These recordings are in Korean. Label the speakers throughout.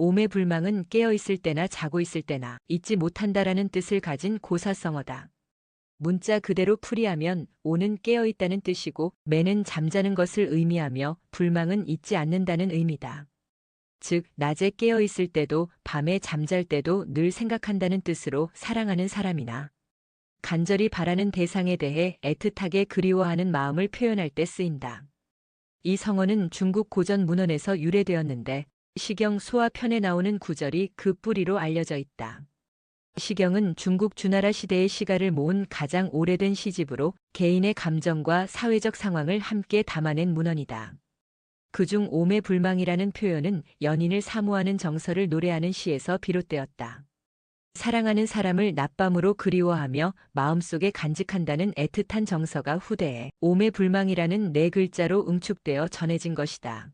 Speaker 1: 오매불망은 깨어 있을 때나 자고 있을 때나 잊지 못한다라는 뜻을 가진 고사성어다. 문자 그대로 풀이하면 오는 깨어 있다는 뜻이고 매는 잠자는 것을 의미하며 불망은 잊지 않는다는 의미다. 즉, 낮에 깨어 있을 때도 밤에 잠잘 때도 늘 생각한다는 뜻으로 사랑하는 사람이나 간절히 바라는 대상에 대해 애틋하게 그리워하는 마음을 표현할 때 쓰인다. 이 성어는 중국 고전 문헌에서 유래되었는데 시경 수화 편에 나오는 구절이 그 뿌리로 알려져 있다. 시경은 중국 주나라 시대의 시가를 모은 가장 오래된 시집으로 개인의 감정과 사회적 상황을 함께 담아낸 문헌이다. 그중 오매불망이라는 표현은 연인을 사모하는 정서를 노래하는 시에서 비롯되었다. 사랑하는 사람을 낮밤으로 그리워하며 마음속에 간직한다는 애틋한 정서가 후대에 오매불망이라는 네 글자로 응축되어 전해진 것이다.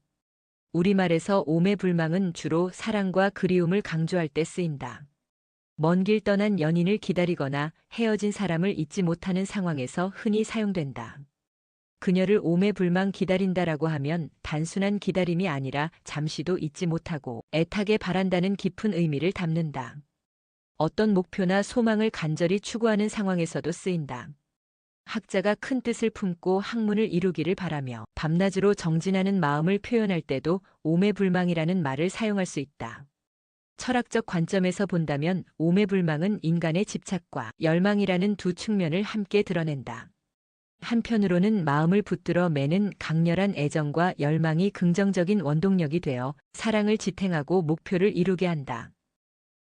Speaker 1: 우리말에서 오매불망은 주로 사랑과 그리움을 강조할 때 쓰인다. 먼 길 떠난 연인을 기다리거나 헤어진 사람을 잊지 못하는 상황에서 흔히 사용된다. 그녀를 오매불망 기다린다라고 하면 단순한 기다림이 아니라 잠시도 잊지 못하고 애타게 바란다는 깊은 의미를 담는다. 어떤 목표나 소망을 간절히 추구하는 상황에서도 쓰인다. 학자가 큰 뜻을 품고 학문을 이루기를 바라며 밤낮으로 정진하는 마음을 표현할 때도 오매불망이라는 말을 사용할 수 있다. 철학적 관점에서 본다면 오매불망은 인간의 집착과 열망이라는 두 측면을 함께 드러낸다. 한편으로는 마음을 붙들어 매는 강렬한 애정과 열망이 긍정적인 원동력이 되어 사랑을 지탱하고 목표를 이루게 한다.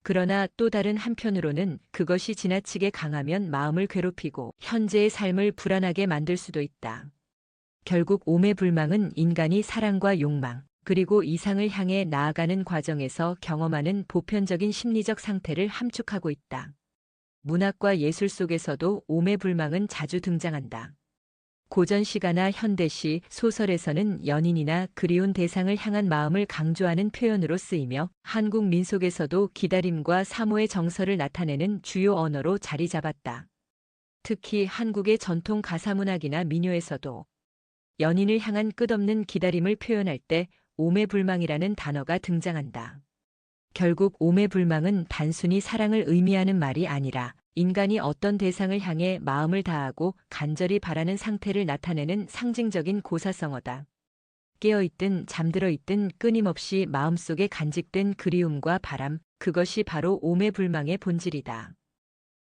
Speaker 1: 그러나 또 다른 한편으로는 그것이 지나치게 강하면 마음을 괴롭히고 현재의 삶을 불안하게 만들 수도 있다. 결국 오매 불망은 인간이 사랑과 욕망, 그리고 이상을 향해 나아가는 과정에서 경험하는 보편적인 심리적 상태를 함축하고 있다. 문학과 예술 속에서도 오매불망은 자주 등장한다. 고전 시가나 현대시, 소설에서는 연인이나 그리운 대상을 향한 마음을 강조하는 표현으로 쓰이며 한국 민속에서도 기다림과 사모의 정서를 나타내는 주요 언어로 자리 잡았다. 특히 한국의 전통 가사문학이나 민요에서도 연인을 향한 끝없는 기다림을 표현할 때 오매불망이라는 단어가 등장한다. 결국 오매불망은 단순히 사랑을 의미하는 말이 아니라 인간이 어떤 대상을 향해 마음을 다하고 간절히 바라는 상태를 나타내는 상징적인 고사성어다. 깨어있든 잠들어 있든 끊임없이 마음속에 간직된 그리움과 바람, 그것이 바로 오매불망의 본질이다.